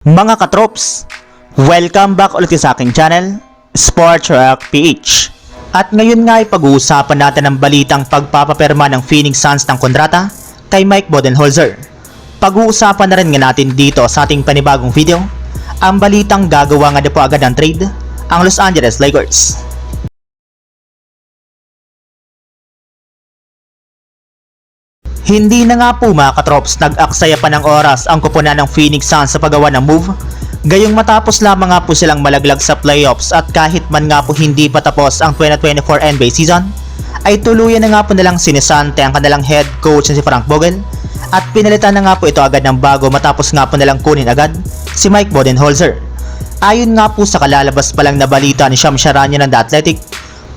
Mga katrops, welcome back ulit sa aking channel, Sports Rock PH. At ngayon nga ay pag-uusapan natin ang balitang pagpapaperma ng Phoenix Suns ng kontrata kay Mike Bodenholzer. Pag-uusapan na rin nga natin dito sa ating panibagong video, ang balitang gagawa nga na po agad ng trade, ang Los Angeles Lakers. Hindi na nga po mga katrops nag-aksaya pa ng oras ang kupunan ng Phoenix Suns sa paggawa ng move. Gayong matapos lamang nga po silang malaglag sa playoffs at kahit man nga po hindi pa tapos ang 2024 NBA season, ay tuluyan na nga po nilang sinisante ang kanilang head coach na si Frank Vogel at pinalitan na nga po ito agad ng bago matapos nga po nilang kunin agad si Mike Bodenholzer. Ayon nga po sa kalalabas pa lang na balita ni Sham Charania ng The Athletic,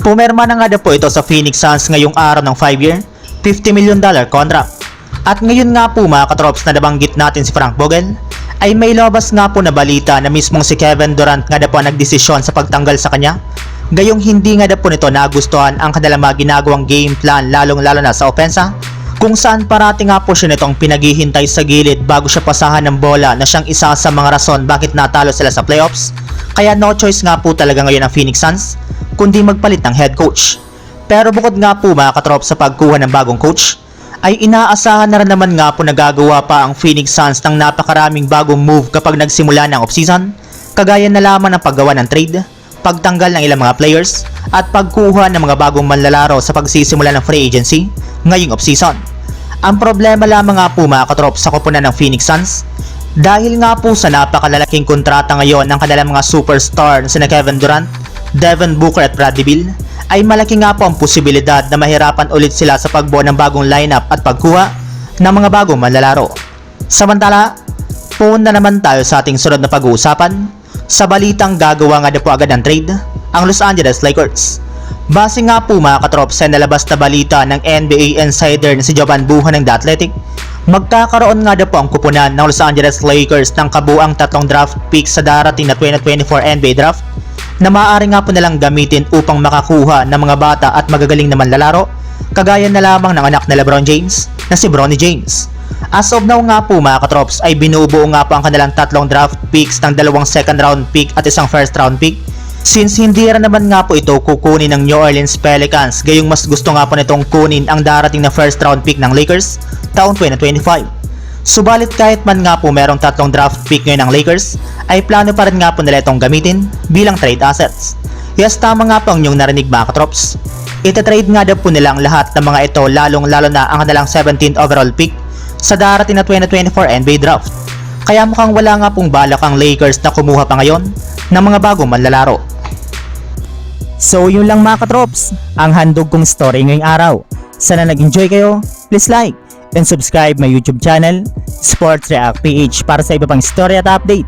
pumerma na nga na po ito sa Phoenix Suns ngayong araw ng 5-year, 50 million dollar contract. At ngayon nga po mga katrops na nabanggit natin si Frank Vogel, ay may labas nga po na balita na mismong si Kevin Durant nga na po nagdesisyon sa pagtanggal sa kanya. Gayong hindi nga na po nito nagustuhan ang kanilang mga ginagawang game plan lalong lalo na sa opensa kung saan parati nga po siya nitong pinaghihintay sa gilid bago siya pasahan ng bola na siyang isa sa mga rason bakit natalo sila sa playoffs. Kaya no choice nga po talaga ngayon ang Phoenix Suns kundi magpalit ng head coach. Pero bukod nga po mga katrop sa pagkuha ng bagong coach, ay inaasahan na rin naman nga po nagagawa pa ang Phoenix Suns ng napakaraming bagong move kapag nagsimula ng offseason, kagaya na lamang ng paggawa ng trade, pagtanggal ng ilang mga players, at pagkuha ng mga bagong manlalaro sa pagsisimula ng free agency ngayong offseason. Ang problema lamang nga po mga katrop sa kupunan ng Phoenix Suns, dahil nga po sa napakalalaking kontrata ngayon ng kanilang mga superstar na sina Kevin Durant, Devin Booker at Bradley Beal, ay malaki nga po ang posibilidad na mahirapan ulit sila sa pagbuo ng bagong lineup at pagkuha ng mga bagong manlalaro. Samantala, pumunta naman tayo sa ating sunod na pag-uusapan sa balitang gagawa nga na po agad ng trade ang Los Angeles Lakers. Base nga po mga katrop sa nalabas na balita ng NBA insider na si Jovan Buha ng The Athletic, magkakaroon nga na po ang kupunan ng Los Angeles Lakers ng kabuang tatlong draft picks sa darating na 2024 NBA draft na maaari nga po nilang gamitin upang makakuha ng mga bata at magagaling naman lalaro kagaya na lamang ng anak na Lebron James na si Bronny James. As of now nga po mga katrops ay binubuo nga po ang kanilang tatlong draft picks ng dalawang second round pick at isang first round pick Since hindi rin naman nga po ito kukunin ng New Orleans Pelicans, gayong mas gusto nga po nitong kunin ang darating na first round pick ng Lakers taong 2025. Subalit kahit man nga po merong tatlong draft pick ngayon ng Lakers, ay plano pa rin nga po nila itong gamitin bilang trade assets. Yes, tama nga po ang inyong narinig mga katrops. Ita-trade nga daw po nila ang lahat ng mga ito lalong lalo na ang kanilang 17th overall pick sa darating na 2024 NBA draft. Kaya mukhang wala nga pong balak ang Lakers na kumuha pa ngayon ng mga bagong manlalaro. So yun lang mga katrops, ang handog kong story ngayong araw. Sana nag-enjoy kayo, please like and subscribe my YouTube channel, Sports React PH para sa iba pang story at update